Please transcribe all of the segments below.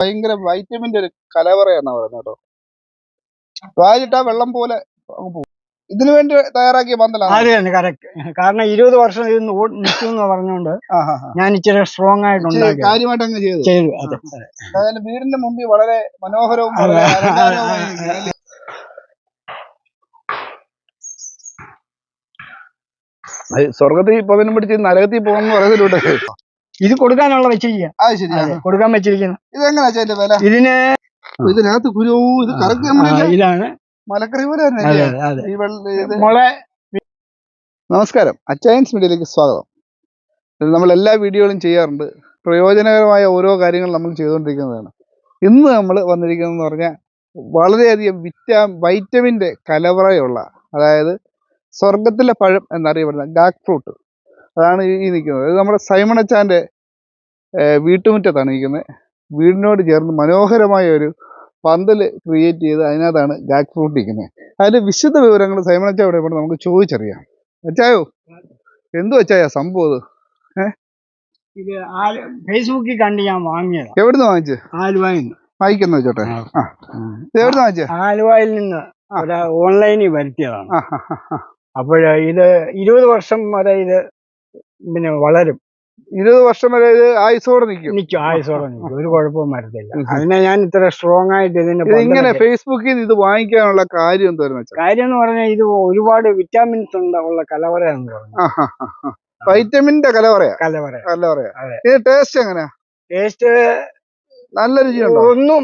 ഭയങ്കര വൈറ്റമിന്റെ ഒരു കലവറയാണ് പറയുന്നത് കേട്ടോ. വായിലിട്ടാ വെള്ളം പോലെ അങ്ങ് പോകും. ഇതിനു വേണ്ടി തയ്യാറാക്കിയ പന്തലാണ്? അത് തന്നെ കറക്റ്റ് കാരണം ഇരുപത് വർഷം ഇത് നിൽക്കും എന്ന് പറഞ്ഞുകൊണ്ട് ഞാൻ ഇച്ചിരി സ്ട്രോങ് ആയിട്ടുണ്ട് ഉണ്ടാക്കി കാര്യമായിട്ട് അങ്ങ് ചെയ്തു. ചെയ്തു അതെ. അതെ. അതായത് വീടിന്റെ മുമ്പിൽ വളരെ മനോഹരവും അതെ. വളരെ അലങ്കാരവുമായി ഇരിക്കുകയാണ് അല്ലേ? അത് സ്വർഗത്തിൽ പോകുന്നതിനും പിടിച്ച് നരകത്തിൽ പോകുന്ന പറയുന്നതിലൂടെ ഇത് കൊടുക്കാനുള്ള വെച്ചിരിക്കുക അത് അതെ, കൊടുക്കാൻ വെച്ചിരിക്കുന്നു. വില? ഇതിന് ഇതിനകത്ത് കുരു ഇത് ഇതാണ്. മലക്കറി പോലെ തന്നെ നമസ്കാരം. അച്ചയൻസ് മീഡിയയിലേക്ക് സ്വാഗതം. നമ്മൾ എല്ലാ വീഡിയോകളും ചെയ്യാറുണ്ട്. പ്രയോജനകരമായ ഓരോ കാര്യങ്ങൾ നമ്മൾ ചെയ്തുകൊണ്ടിരിക്കുന്നതാണ്. ഇന്ന് നമ്മൾ വന്നിരിക്കുന്നതെന്ന് പറഞ്ഞാൽ വളരെയധികം വിറ്റാ വൈറ്റമിന്റെ കലവറയുള്ള അതായത് സ്വർഗത്തിലെ പഴം എന്നറിയപ്പെടുന്ന ഗാക്ക് ഫ്രൂട്ട് അതാണ് ഈ നിൽക്കുന്നത്. ഇത് നമ്മുടെ സൈമൺ അച്ചാന്റെ വീട്ടുമുറ്റത്താണ് നിൽക്കുന്നത്. വീടിനോട് ചേർന്ന് മനോഹരമായ ഒരു പന്തൽ ക്രിയേറ്റ് ചെയ്ത് അതിനകത്താണ് ഗാക്ക് ഫ്രൂട്ട് നിൽക്കുന്നത് അതിന്റെ വിശദ വിവരങ്ങൾ സൈമൺ ഇവിടെ ഇവിടെ നമുക്ക് ചോദിച്ചറിയാം. അച്ചായോ? എന്തു അച്ചായ സംഭവം അത്? ഇത് ഫേസ്ബുക്കിൽ കണ്ട് ഞാൻ വാങ്ങിയത്. എവിടുന്ന് വാങ്ങിച്ച് ആലുവയിൽ നിന്ന്. വായിക്കുന്ന വെച്ചോട്ടെ. ആ. എവിടുന്ന് വാങ്ങിച്ച ആലുവായിൽ നിന്ന് ഓൺലൈനിൽ വരുത്തിയതാണ്. അപ്പോൾ ഇത് ഇരുപത് വർഷം വരെ ഇത് പിന്നെ വളരും. ഇരുപത് വർഷം വരെ ഇത് ആയുസോടെ നിൽക്കും. നിൽക്കും ആയുസോടെ നിൽക്കും ഒരു കുഴപ്പവും വരത്തില്ല. അതിനെ ഞാൻ ഇത്ര സ്ട്രോങ് ആയിട്ട് ഇതിന്റെ ഇത് ഇങ്ങനെ ഫേസ്ബുക്കിൽ നിന്ന് ഇത് വാങ്ങിക്കാനുള്ള കാര്യം എന്തായിരുന്നു വെച്ചാൽ കാര്യം എന്ന് പറഞ്ഞാൽ ഇത് ഒരുപാട് വിറ്റാമിൻസ് ഉള്ള കലവറ എന്ന് പറഞ്ഞു വൈറ്റമിന്റെ കലവറയാ? കലവറ. കലവറയാ. ഇത് ടേസ്റ്റ് എങ്ങനെയാ? ടേസ്റ്റ് നല്ല രുചിയുണ്ടോ? ഒന്നും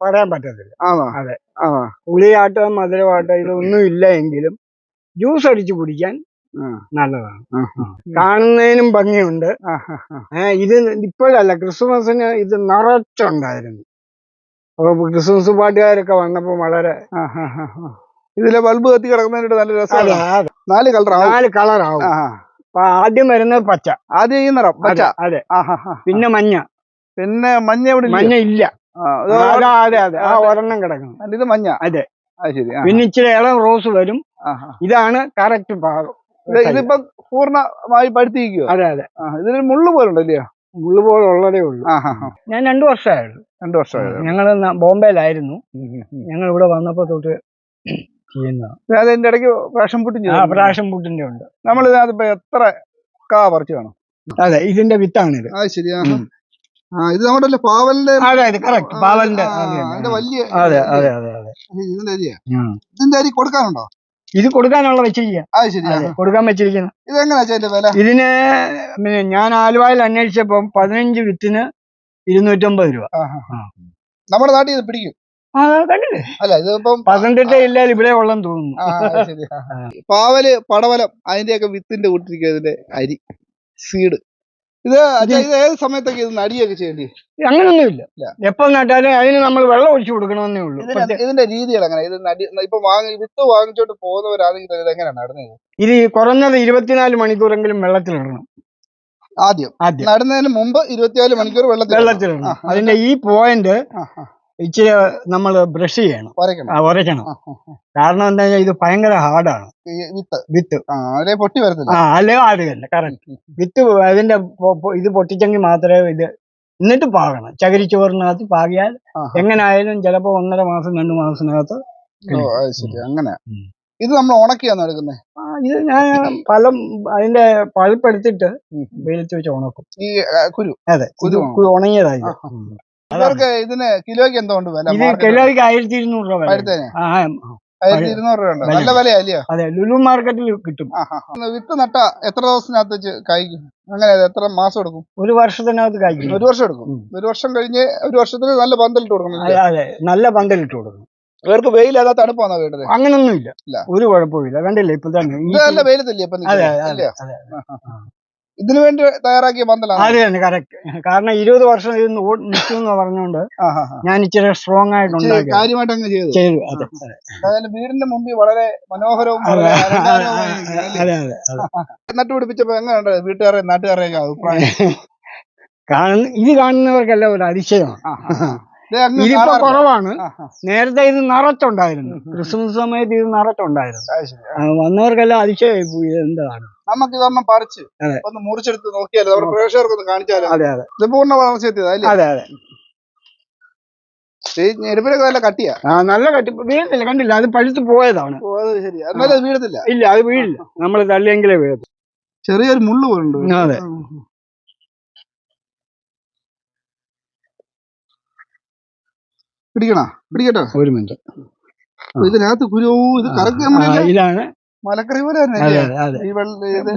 പറയാൻ പറ്റത്തില്ല. ആണോ? അതെ. പുളിയാട്ടോ മധുരമാട്ടോ ഇതൊന്നും ഇല്ല എങ്കിലും ജ്യൂസ് അടിച്ചു കുടിക്കാൻ. നല്ലതാണ്. കാണുന്നതിനും ഭംഗിയുണ്ട്. ഇത് ഇപ്പോഴല്ല ക്രിസ്മസിന് ഇത് നിറച്ചുണ്ടായിരുന്നു. അപ്പൊ ക്രിസ്മസ് പാട്ടുകാരൊക്കെ വന്നപ്പോ വളരെ. ഇതിലെ ബൾബ് കത്തി കിടക്കുന്നതിനോട് നല്ല രസമാണ്? നാല് കളർ ആവും നാല് കളറാവും. അപ്പൊ ആദ്യം വരുന്നത് പച്ച. ആദ്യം ഈ നിറം പച്ച. അതെ. പിന്നെ മഞ്ഞ. പിന്നെ മഞ്ഞ മഞ്ഞ ഇല്ല. അതെ അതെ ആ ഒരെണ്ണം കിടക്കണം അല്ല, ഇത് മഞ്ഞ. അതെ. ശരി. പിന്നെ ഇച്ചിരി ഇളം റോസ് വരും. ഇതാണ് കറക്റ്റ് ഭാഗം. ഇതിപ്പോ പൂർണമായി പഴുത്തിരിക്കുവോ. അതെ അതെ. ഇതിന് മുള്ളു പോലെ ഉണ്ടല്ലയോ മുള്ളു പോലെ ഉള്ളതേ ഉള്ളൂ. ഞാൻ രണ്ടു വർഷമായുള്ളൂ. രണ്ടു വർഷമായത് ഞങ്ങൾ ബോംബെയിലായിരുന്നു. ഞങ്ങൾ ഇവിടെ വന്നപ്പോ തൊട്ട് ചെയ്യുന്നതാണ് അതിന്റെ ഇടയ്ക്ക് പ്രാഷൻ പുട്ടിന്റെ പ്രാഷൻ പുട്ടിന്റെ ഉണ്ട്. നമ്മൾ ഇതിനകത്ത് എത്ര കാ പറിച്ചു കാണും അതെ ഇതിന്റെ വിത്താണ് ഇത്. അത് ശരിയാണ് ആ ഇത് നമ്മുടെ പാവലിന്റെ പാവലിന്റെ വലിയ അതെ അതെ അതെ അതെ. ഇതിന്റെ അരിയാ? ഉം. ഇതിന്റെ അരി കൊടുക്കാനുണ്ടോ ഇത് കൊടുക്കാനുള്ള വെച്ചിരിക്കുക അത് ശരിയാണ് കൊടുക്കാൻ വെച്ചിരിക്കുന്നു. വില? ഇതിന് പിന്നെ ഞാൻ ആലുവായിൽ അന്വേഷിച്ചപ്പം പതിനഞ്ച് വിത്തിന് ഇരുന്നൂറ്റമ്പത് രൂപ. ആ, ആ, ആ. നമ്മുടെ നാട്ടിൽ ഇത് പിടിക്കും. ആ കണ്ടില്ലേ? അല്ല ഇതിപ്പം പത്തനംതിട്ട ഇല്ല ഇവിടെ ഉള്ളെന്ന് തോന്നുന്നു. ആ. പാവൽ പടവലം അതിന്റെയൊക്കെ വിത്തിന്റെ കൂട്ടിരിക്കുന്നതിന്റെ അരി സീഡ്. ഇത് ഇത് ഏത് സമയത്തൊക്കെ ഇത് നടിയൊക്കെ ചെയ്യേണ്ടി അങ്ങനൊന്നുമില്ല. ഇല്ല. എപ്പോ നട്ടാലും അതിന് നമ്മൾ വെള്ളം ഒഴിച്ചു കൊടുക്കണമെന്നേ ഉള്ളൂ. ഇതിന്റെ ഇതിന്റെ രീതികൾ അങ്ങനെ ഇത് നടി ഇപ്പൊ വാങ്ങി വിത്ത് വാങ്ങിച്ചോണ്ട് പോകുന്നവരാണെങ്കിൽ ഇത് എങ്ങനെയാണ് നടുന്നത്? ഇത് കുറഞ്ഞത് ഇരുപത്തിനാല് മണിക്കൂറെങ്കിലും വെള്ളത്തിലിടണം. ആദ്യം. ആദ്യം. നടുന്നതിന് മുമ്പ് ഇരുപത്തിനാല് മണിക്കൂർ വെള്ളത്തിൽ വെള്ളത്തിലിടണം. അതിന്റെ ഈ പോയിന്റ്. ഇച്ചിരി നമ്മൾ ബ്രഷ് ചെയ്യണം. ആ, ഉരയ്ക്കണം. കാരണം എന്താ വെച്ചാൽ ഇത് ഭയങ്കര ഹാർഡാണ് വിത്ത്. വിത്ത്. ആ അതിലെ പൊട്ടി വരത്തില്ല? ആ അല്ലേ ആദ്യം തന്നെ കറക്റ്റ് വിത്ത് അതിന്റെ പൊ- പൊ- ഇത് പൊട്ടിച്ചെങ്കിൽ മാത്രമേ ഇത് എന്നിട്ട് പാകണം. ചകിരിച്ചോറിനകത്ത് പാകിയാൽ ആ, ആ. എങ്ങനായാലും ചിലപ്പോ ഒന്നര മാസം രണ്ടു മാസത്തിനകത്ത് ഓ, അത് ശരി. അങ്ങനെ. ഉം. ഇത് നമ്മൾ ഉണക്കിയാണോ എടുക്കുന്നത് ആ, ഇത് ഞാൻ ഫലം അതിന്റെ പഴുപ്പെടുത്തിട്ട് വെയിലത്ത് വെച്ച് ഉണക്കും. ഈ ആ, കുരു. അതെ ഇത് കുരു കു- ഉണങ്ങിയതാ ഇത്. ആ, ഇവർക്ക് ഇതിന് കിലോയ്ക്ക് എന്തോ ഉണ്ട് വില? ഇത് കിലോയ്ക്ക് ആയിരത്തി ഇരുന്നൂറ് രൂപ വില. ആയിരത്തി ഇരുന്നൂറ് രൂപ ഉണ്ട് വില. നല്ല വിലയല്ലയോ അതെ ലുലു മാർക്കറ്റിൽ കിട്ടും. വിത്ത് നട്ട എത്ര ദിവസത്തിനകത്ത് വെച്ച് കായ്ക്കും? അങ്ങനെ എത്ര മാസം എടുക്കും? ഒരു വർഷത്തിനകത്ത് കായ്ക്കും. ഒരു വർഷം എടുക്കും. ഒരു വർഷം കഴിഞ്ഞ് ഒരു വർഷത്തിന് നല്ല പന്തലിട്ട് കൊടുക്കണം അതെ അതെ. നല്ല പന്തലിട്ട് കൊടുക്കും ഇവർക്ക് വെയിലല്ല തണുപ്പാണോ വേണ്ടത് അങ്ങനൊന്നും ഇല്ല. ഒരു കുഴപ്പമില്ല കണ്ടില്ലേ? ഇപ്പൊ തന്നെ വെയിലത്തില്ലേ അതെ? അതെ ഇതിനു വേണ്ടി തയ്യാറാക്കിയ പന്തലാണ്. അത് തന്നെ കറക്റ്റ് കാരണം ഇരുപത് വർഷം ഇത് നിൽക്കും എന്ന് പറഞ്ഞുകൊണ്ട്. ഞാൻ ഇച്ചിരി സ്ട്രോങ് ആയിട്ടുണ്ട് കാര്യമായിട്ട് അങ്ങ് ചെയ്തു. ചെയ്തു അതെ അതെ. അതായത് വീടിന്റെ മുമ്പിൽ വളരെ മനോഹരവും നട്ടു പിടിപ്പിച്ചപ്പോ നട്ടുപിടിപ്പിച്ചപ്പോ എങ്ങനെയുണ്ട് വീട്ടുകാരെ നാട്ടുകാരെയൊക്കെ അഭിപ്രായം? കാണുന്ന ഇത് കാണുന്നവർക്കെല്ലാം ഒരു അതിശയമാണ്. ഇതിപ്പോ കുറവാണ്. നേരത്തെ ഇത് നിറച്ചുണ്ടായിരുന്നു. ക്രിസ്മസ് സമയത്ത് ഇത് നിറച്ചുണ്ടായിരുന്നു. വന്നവർക്കെല്ലാം അതിശയായി പോയി. എന്താണ്? നമുക്ക് ഇതൊന്നും പറിച്ച് ഒന്ന് മുറിച്ചെടുത്ത് നോക്കിയാലോ? നമ്മുടെ പ്രേക്ഷകർക്ക് ഒന്ന് കാണിച്ചാലോ? അതെ അതെ. ഇത് പൂർണ വളർച്ച അതെ അതെ. ഞെരുപ്പിനൊക്കെ നല്ല കട്ടിയാ? ആ നല്ല കട്ടി. വീഴത്തില്ല കണ്ടില്ല. അത് പഴുത്ത് പോയതാണ്. ശരി. എന്നാലും അത് വീഴത്തില്ല? ഇല്ല അത് വീഴില്ല. നമ്മൾ തള്ളിയെങ്കിലേ വീഴത്തു ചെറിയൊരു മുള്ളു പോലുണ്ട്. അതെ. പിടിക്കണോ? പിടിക്കട്ടോ? ഒരു മിനിറ്റ്. ഇതിനകത്ത് കുരു ഇത് കറക്റ്റ് ഇതാണ്. മലക്കറി പോലെ തന്നെ അതെ അല്ലേ? അതെ അതെ. ഈ വെള്ള ഇത്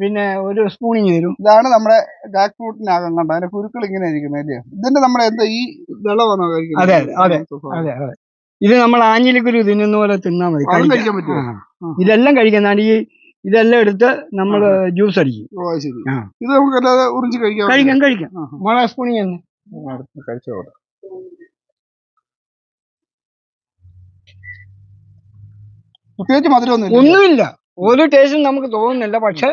പിന്നെ ഒരു സ്പൂണിങ് തരും. ഇതാണ് നമ്മുടെ ജാക്ക് ഫ്രൂട്ടിനകം കണ്ട? അതിന്റെ കുരുക്കൾ ഇങ്ങനെ ഇരിക്കുന്നത് അല്ലേ? ഇതിന്റെ നമ്മുടെ എന്താ ഈ വിളവാണോ കഴിക്കുന്നത് അതെ, അതെ, അതെ അതെ ഇത് നമ്മൾ ആഞ്ഞിലിക്കുരു തിന്നുന്ന പോലെ തിന്നാൽ മതി. കഴിക്കാൻ. പറ്റുമോ? ഇതെല്ലാം കഴിക്കുന്നതാണ് ഈ ഇതെല്ലാം എടുത്ത് നമ്മൾ ജ്യൂസ് അടിക്കും. ഇത് നമുക്ക് അല്ലാതെ ഉറിഞ്ച് കഴിക്കാം കഴിക്കാം. കഴിക്കാം മഴ മുള സ്പൂണിങ് തന്നെ. കഴിച്ചോട്ടെ പ്രത്യേകിച്ച് മധുരമൊന്നും ഒന്നുമില്ല. ഒരു ടേസ്റ്റും നമുക്ക് തോന്നുന്നില്ല. പക്ഷെ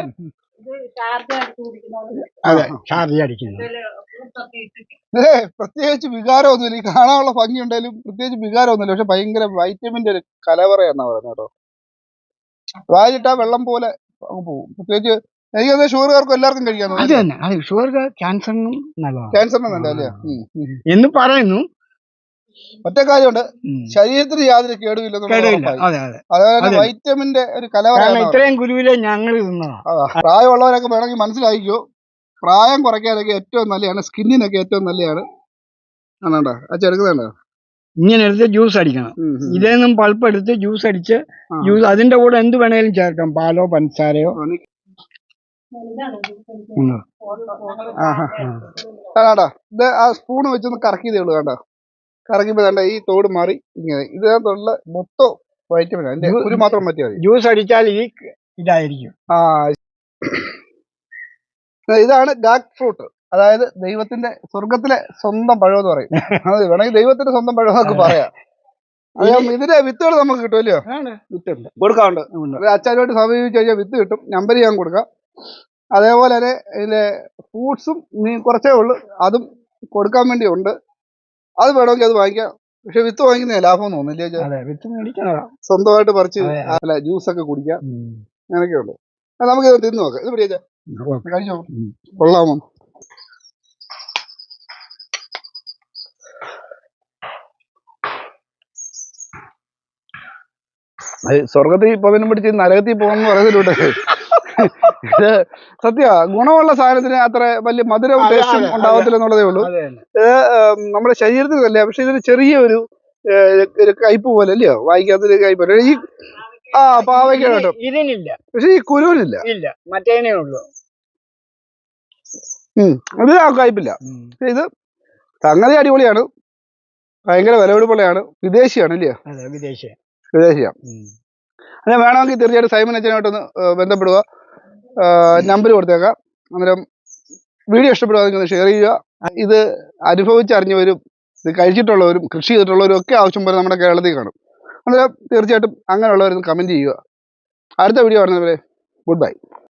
അതെ. ചാർജ് അടിക്കുന്നു. പ്രത്യേകിച്ച് വികാരമൊന്നുമില്ല. ഈ കാണാനുള്ള ഭംഗി ഉണ്ടെങ്കിലും പ്രത്യേകിച്ച് വികാരമൊന്നുമില്ല. പക്ഷെ ഭയങ്കര വൈറ്റമിന്റെ ഒരു കലവറയെന്നാ പറയുന്നത് കേട്ടോ. വായിലിട്ടാ വെള്ളം പോലെ അങ്ങ് പോകും. പ്രത്യേകിച്ച് എനിക്ക് തന്നെ ഷുഗറുകാർക്കും എല്ലാവർക്കും കഴിക്കാൻ അത് തന്നെ. അത് ഷുഗർ ക്യാൻസറിനും നല്ലതാണ്. ക്യാൻസറിനും നല്ലതല്ലേ. എന്ന് പറയുന്നു. ഒറ്റ കാര്യമുണ്ട്. ശരീരത്തിന് യാതൊരു കേടുവില്ല അതായത് വൈറ്റമിന്റെ ഒരു കലവറയാണ് ഇത്രയും കുരുവിലെ ഞങ്ങൾ പ്രായമുള്ളവരൊക്കെ വേണമെങ്കിൽ മനസ്സിലായിക്കോ. പ്രായം കുറയ്ക്കാനൊക്കെ ഏറ്റവും നല്ലതാണ് സ്കിന്നിനൊക്കെ ഏറ്റവും നല്ലതാണ് ആണോണ്ടോ ആ ചെറുക്കുന്നുണ്ടോ ഇങ്ങനെ എടുത്ത് ജ്യൂസ് അടിക്കണം. ഇതിൽ നിന്നും പൾപ്പ് എടുത്ത് ജ്യൂസ് അടിച്ച് ജ്യൂസ് അതിന്റെ കൂടെ എന്ത് വേണേലും ചേർക്കാം. പാലോ പഞ്ചസാരയോ? ഉം. കാണാടാ ഇത് ആ സ്പൂൺ വെച്ചൊന്ന് കറക്കി ഉള്ളൂ കണ്ടോ കറക്കിയപ്പോ വേണ്ട ഈ തോട് മാറി ഇങ്ങനെ. ഇതിനകത്തുള്ള മൊത്തം വൈറ്റമിൻ അതിന്റെ ഒരു മാത്രം മാറ്റിയാൽ മതി. ജ്യൂസ് അടിച്ചാൽ ഈ ഇതായിരിക്കും. ആ ഇതാണ് ഡാർക്ക് ഫ്രൂട്ട് അതായത് ദൈവത്തിന്റെ സ്വർഗത്തിലെ സ്വന്തം പഴം എന്ന് പറയും. അത് വേണമെങ്കിൽ ദൈവത്തിന്റെ സ്വന്തം പഴം എന്നൊക്കെ പറയാം. ഇതിന്റെ വിത്തുകൾ നമുക്ക് കിട്ടുമല്ലോ വിത്തുണ്ട്. കൊടുക്കാറുണ്ട്. അച്ചാരുമായിട്ട് സമീപിച്ചു കഴിഞ്ഞാൽ വിത്ത് കിട്ടും. നമ്പർ ഞാൻ കൊടുക്കാം. അതേപോലെ തന്നെ ഇതിലെ ഫ്രൂട്ട്സും കുറച്ചേ ഉള്ളൂ. അതും കൊടുക്കാൻ വേണ്ടി ഉണ്ട്. അത് വേണമെങ്കിൽ അത് വാങ്ങിക്കാം. പക്ഷെ വിത്ത് വാങ്ങിക്കുന്ന ലാഭം തോന്നില്ല അതെ വിത്ത് സ്വന്തമായിട്ട് പറിച്ച് അല്ല ജ്യൂസ് ഒക്കെ കുടിക്കാം. അങ്ങനെയൊക്കെ ഉണ്ട് നമുക്ക് തിന്നു നോക്കാം. ഇത് പിടിച്ചാ. കഴിച്ചോ? കൊള്ളാമോ? അത് സ്വർഗത്തിൽ പതിനും പിടിച്ച് നരകത്തിൽ പോകുന്ന പറയുന്നതിലൂടെ ഇത് സത്യ ഗുണമുള്ള സാധനത്തിന് അത്ര വലിയ മധുര ഉദ്ദേശം ടേസ്റ്റും ഉണ്ടാവത്തില്ല എന്നുള്ളതേ ഉള്ളൂ. ഇത് നമ്മുടെ ശരീരത്തിന് അല്ലേ പക്ഷെ ഇതിന് ചെറിയൊരു ഒരു കയ്പ് പോലെ അല്ലയോ? വായിക്കാത്തൊരു കയ്പ് പോലെ. ഈ ആ പാവയ്ക്ക കേട്ടോ. ഇതിനില്ല. പക്ഷെ ഈ കുരുവിനില്ല. ഇല്ല മറ്റേനേ ഉള്ളൂ. ഉം, അത് ആ കയ്പില്ല. ഇത് സംഗതി അടിപൊളിയാണ്. ഭയങ്കര വിലപിടിപ്പുള്ളയാണ്. വിദേശിയാണ് ഇല്ലയോ അതെ വിദേശ അങ്ങനെ വേണമെങ്കിൽ തീർച്ചയായിട്ടും സൈമൻ അച്ഛനായിട്ടൊന്ന് ബന്ധപ്പെടുക നമ്പർ കൊടുത്തേക്കാം. അന്നേരം വീഡിയോ ഇഷ്ടപ്പെടുക ഷെയർ ചെയ്യുക. ഇത് അനുഭവിച്ചറിഞ്ഞവരും ഇത് കഴിച്ചിട്ടുള്ളവരും കൃഷി ചെയ്തിട്ടുള്ളവരും ഒക്കെ ആവശ്യം പോലെ നമ്മുടെ കേരളത്തിൽ കാണും. അന്നേരം തീർച്ചയായിട്ടും അങ്ങനെയുള്ളവരൊന്ന് കമന്റ് ചെയ്യുക. അടുത്ത വീഡിയോ കാണുന്നവരെ ഗുഡ് ബൈ.